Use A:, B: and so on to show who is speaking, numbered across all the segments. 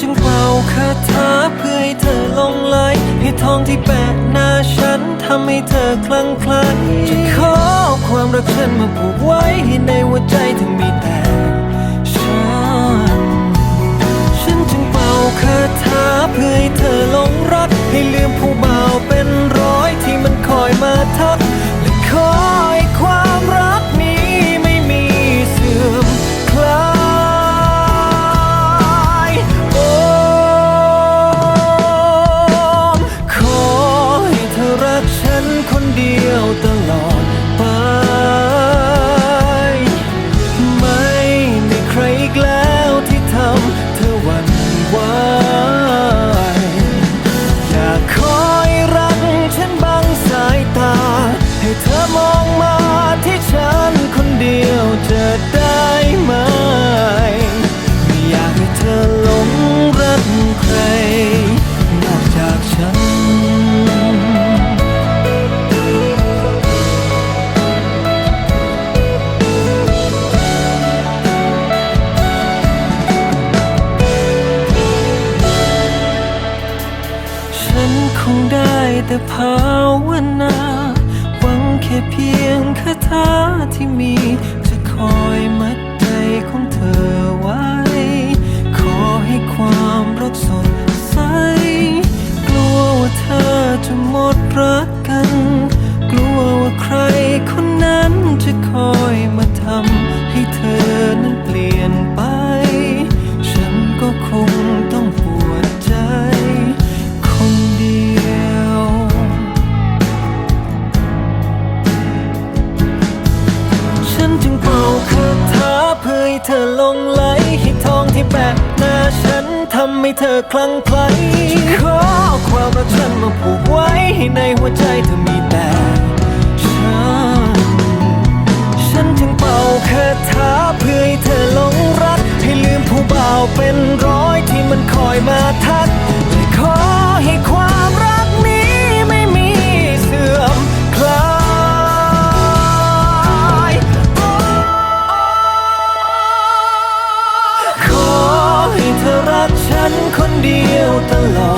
A: จึงเป่าคาถาเพื่อให้เธอลงไหลให้ทองที่แปะหน้าฉันทำให้เธอคลั่งไคล้จะขอความรักฉันมาผูกไว้ให้ในหัวใจเธอมีแต่ฉัน ฉันจึงเป่าคาถาเพื่อให้เธอลงรัก ให้ลืมผู้บ่าวเป็นรำให้เธอคลั่งไคล้ขอความรักฉันมาผูกไว้ให้ในหัวใจเธอมีแต่ฉัน ฉันจึงเป่าคาถาเพื่อให้เธอหลงรัก ให้ลืมผู้บ่าวเป็นร้อยที่มันคอยมาทักและขอให้ความ เดี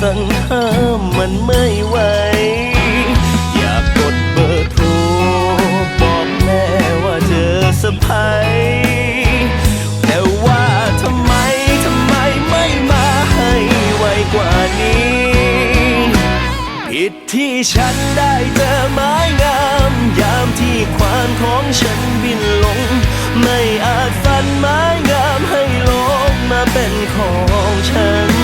B: สั่นห้ามมันไม่ไหว อยากกดเบอร์โทร บอกแม่ว่าเจอสะพายแต่ว่าทำไม ทำไมไม่มาให้ไวกว่านี้ ผิดที่ฉันได้เจอไม้งาม ยามที่ควานของฉันบินลง ไม่อาจฟันไม้งามให้ลงมาเป็นของฉัน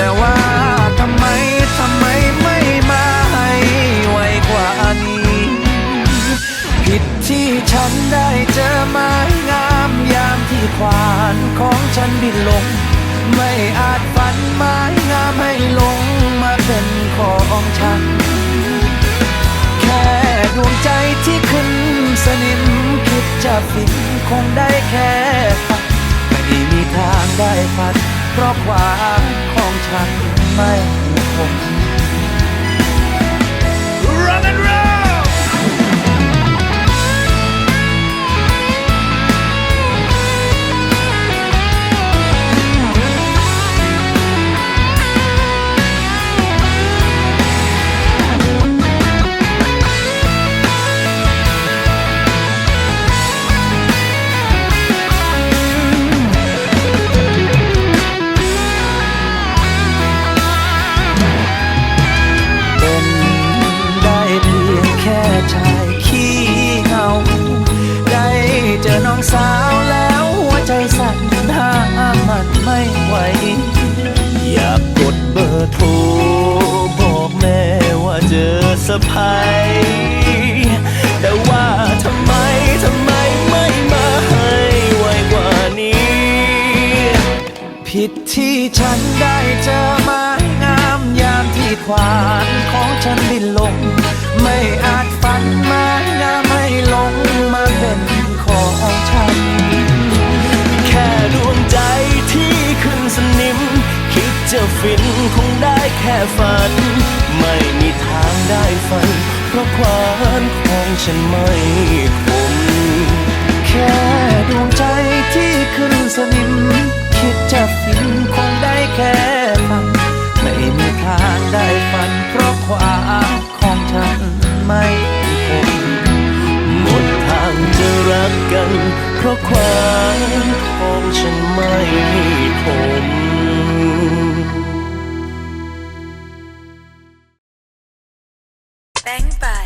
C: แต่ว่าทำไมทำไมไม่มาให้ไวกว่านี้ ผิดที่ฉันได้เจอไม้งามยามที่ควานของฉันบินลง ไม่อาจฝันไม้งามให้ลงมาเป็นของฉัน แค่ดวงใจที่ขึ้นสนิมคิดจะฟินคงได้แค่ฝันไม่มีทางได้ฝัน เพราะความของฉันไม่คง สะ
B: พายแต่ว่าทำไมทำไมไม่มาให้ไวกว่านี้
C: ผิดที่ฉันได้เจอไม้งามยามที่ควานของฉันบินลง ไม่อาจฝันไม้งามให้ลงมาเป็นของฉัน
B: แค่ดวงใจที่ขึ้นสนิม คิดจะฟินคงได้แค่ฝัน ไม่มีท ได้ฝัน เพราะความของฉันไม่คม
C: แค่ดวงใจที่ขึ้นสนิม คิดจะฟินคงได้แค่ฝัน ไม่มีทางได้ฝัน เพราะความของฉันไม่คง
B: หมดทางจะรักกัน เพราะความของฉันไม่คม
D: แบงปา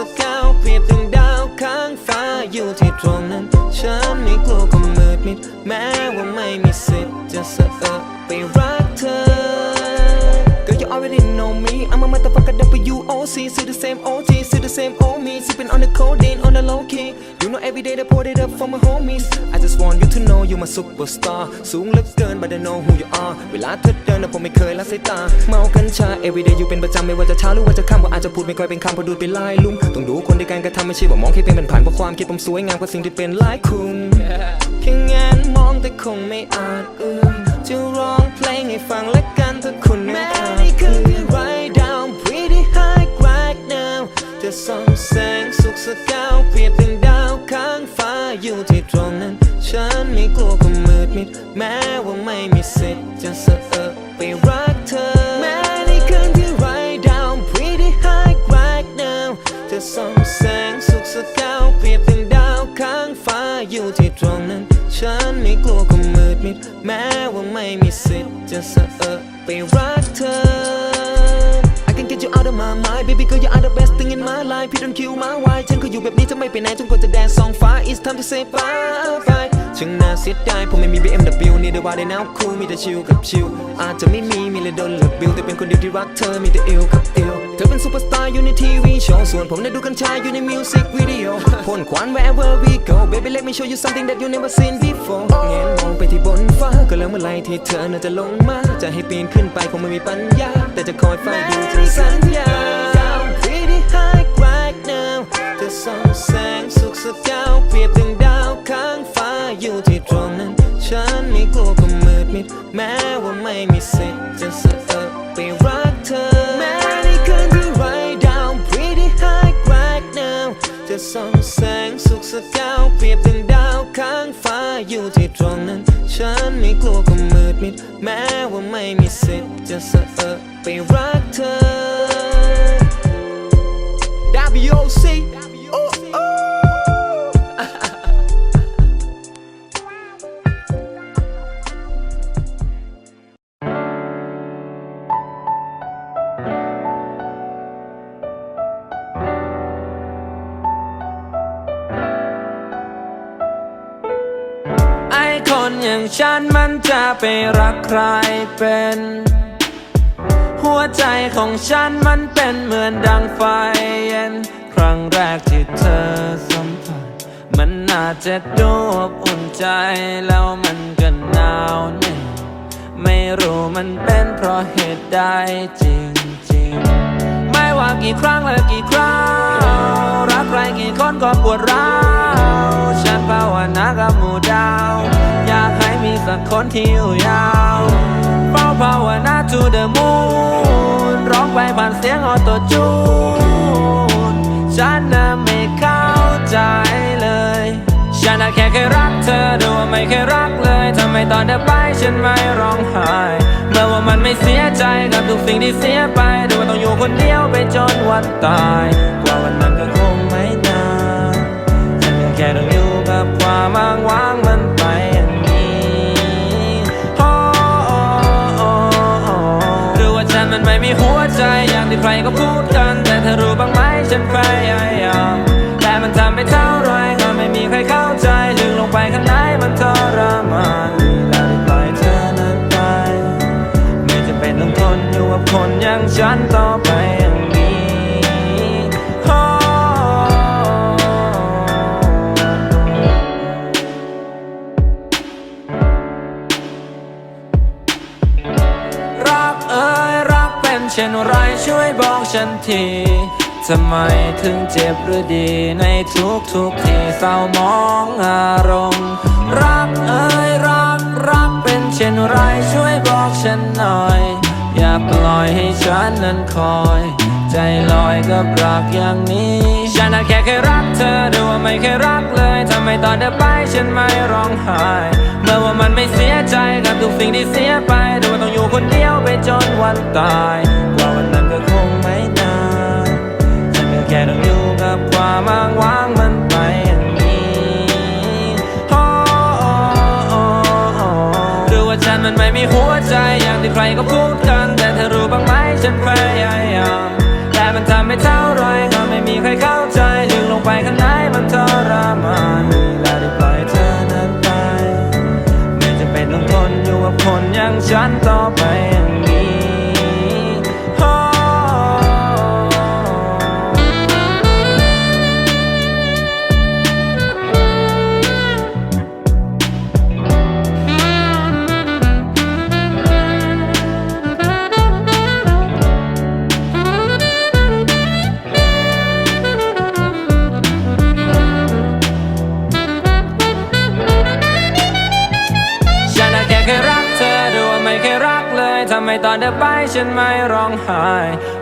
D: ส่องแสงสุขสักก้าวเปรียบดังดาวข้างฟ้าอยู่ที่ตรงนั้น ฉันไม่กลัวความมืดมิดแม้ว่าไม่มีสิทธิ์จะสะเอ W-O-C. See the same OG, see the same old me. Sipping on the codeine on the low key. You know every day they pour it up for my homies. I just want you to know you my superstar. สูงเหลือเกิน but I know who you are. เวลาเธอเดินนะผมไม่เคยละสายตา เมากัญชา every day อยู่เป็นประจำไม่ว่าจะเช้าหรือว่าจะค่ำว่าอาจจะพูดไม่ค่อยเป็นคำเพราะดูดไปลายลุ่มต้องดูคนในการกระทำไม่ใช่ว่ามองแค่เพียงเป็นผ่านเพราะความคิดผมสวยงามกว่าสิ่งที่เป็นหลายคุณแค่งานมองแต่คงไม่อาจเอ่ยจะร้องเพลงให้ฟังและกันถ้าคุณไม่ จะส่องแสงสุขสกาวเปรียบดังดาวข้างฟ้าอยู่ที่ตรงนั้น ฉันไม่กลัวความมืดมิด แม้ว่าไม่มีสิทธิ์จะสะเอะไปรักเธอ แม้ในคืนที่ right down pretty high right now จะส่องแสงสุขสกาวเปรียบดังดาวข้างฟ้าอยู่ที่ตรงนั้น ฉันไม่กลัวความมืดมิด แม้ว่าไม่มีสิทธิ์จะสะเอะไปรัก can get you out of my mind baby girl you are the best thing in my life พี่ don't kill my wife ฉันก็อยู่แบบนี้จะไม่ไปไหนจนกว่าจะแดนสองฟ้า it's time to say bye bye ช่างน่าเสียดายผมไม่มี BMW นี่เดี๋ยวว่าได้ now cool มีแต่ชิลกับชิลอาจจะไม่มีมีเลยโดนเลือกบิลแต่เป็นคนเดียวที่รักเธอมีแต่อิลกับอิลเธอเป็นซูเปอร์สตาร์อยู่ในทีวีโชว์ส่วนผมได้ดูกัญชาอยู่ในมิวสิกวิดีโอพ่นควัน wherever we go baby let me show you something that you never seen before เงนมองไปที่บนฟ้าก็แล้วเมื่อไรที่เธอน่าจะลงมาจะให้ปีนขึ้นไปคงไม่มีปัญญาแต่จะคอยเฝ้าดูจนสัญญา pretty high right now จะส่องแสงสุขสกาวเปรียบดังดาวข้างฟ้าอยู่ที่ตรงนั้น ฉันไม่กลัวความมืดมิด แม้ว่าไม่มีสิทธิ์จะสะเอะไปรักเธอ แม้ในคืนที่ right down pretty high right now จะส่องแสงสุขสกาวเปรียบดังดาวข้างฟ้าอยู่ที่ตรงนั้น ฉันไม่กลัวความมืดมิด แม้ว่าไม่มีสิทธิ์จะสะเอะไปรักเธอ WOC oh, oh.
E: ไอคนอย่างฉันมันจะไปรักใครเป็น วใจของฉันมันเป็นเหมือนดังไฟเย็น ครั้งแรกที่เธอสัมผัส มันน่าจะดูอบอุ่นใจแล้วมันก็หนาวแน่ไม่รู้มันเป็นเพราะเหตุใดจริงๆ ไม่ว่ากี่ครั้งและกี่คราวรักใครกี่คนก็ปวดร้าวฉันภาวนากับหมู่ดาว อยากให้มีสักคนที่อยู่ยาว ภาวนา to the moon ร้องไปผ่านเสียงออโตจูนฉันน่ะไม่เข้าใจเลย ฉันน่ะแค่เคยรักเธอดูว่าไม่เคยรักเลยทำไมตอนเธอไปฉันไม่ร้องไห้เมื่อว่ามันไม่เสียใจกับทุกสิ่งที่เสียไปดูว่าต้องอยู่คนเดียวไปจนวันตายกว่าวันนั้น ฉันทีทำไมถึงเจ็บหรือดีในทุกทุกที่เศร้ามองอารมณ์ รักเอ้ยรักรักเป็นเช่นไรช่วยบอกฉันหน่อย อย่าปล่อยให้ฉันนั้นคอย ใจลอยกับรักอย่างนี้ ฉันน่ะแค่เคยรักเธอดูว่าไม่เคยรักเลยทำไมตอนเธอไปฉันไม่ร้องไห้เมื่อว่ามันไม่เสียใจกับทุกสิ่งที่เสียไปดูว่าต้องอยู่คนเดียวไปจนวันตายกว่าวันนั้น มางวางมันไปอย่างนี้โอ้โอ้โอ้โอ้หรือว่าฉันมันไม่มีหัวใจอย่างที่ใครก็พูดกัน แต่เธอรู้บ้างไหมฉันพยายามแต่มันทำไม่เท่าไรก็ไม่มีใครเข้าใจลึกลงไปข้างในมันทร ตอนเธอไปฉันไม่ร้องไห้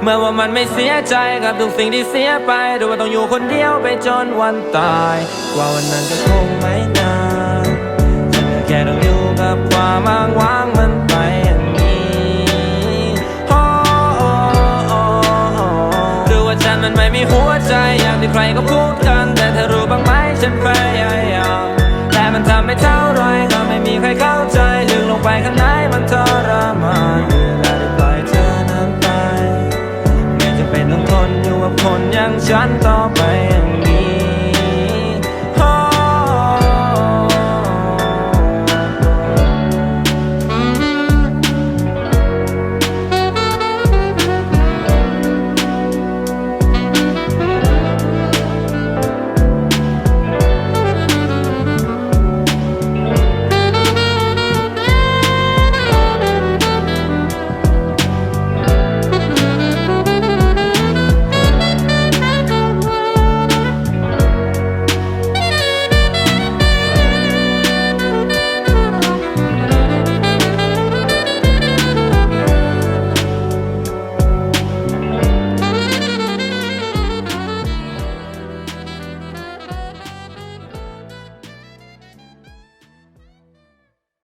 E: เมื่อว่ามันไม่เสียใจกับทุกสิ่งที่เสียไปดูว่าต้องอยู่คนเดียวไปจนวันตาย กว่าวันนั้นจะคงไม่นานฉันก็แค่ต้องอยู่กับความอ้างว้างมันไปอย่างนี้โอหรือว่าฉันมันไม่มีหัวใจอย่างที่ใครก็พูดกัน แต่เธอรู้บ้างไหมฉันพยายามแต่มันทำไม่เท่าไรก็ไม่มีใครเข้าใจลึกลงไปขนาด jangan top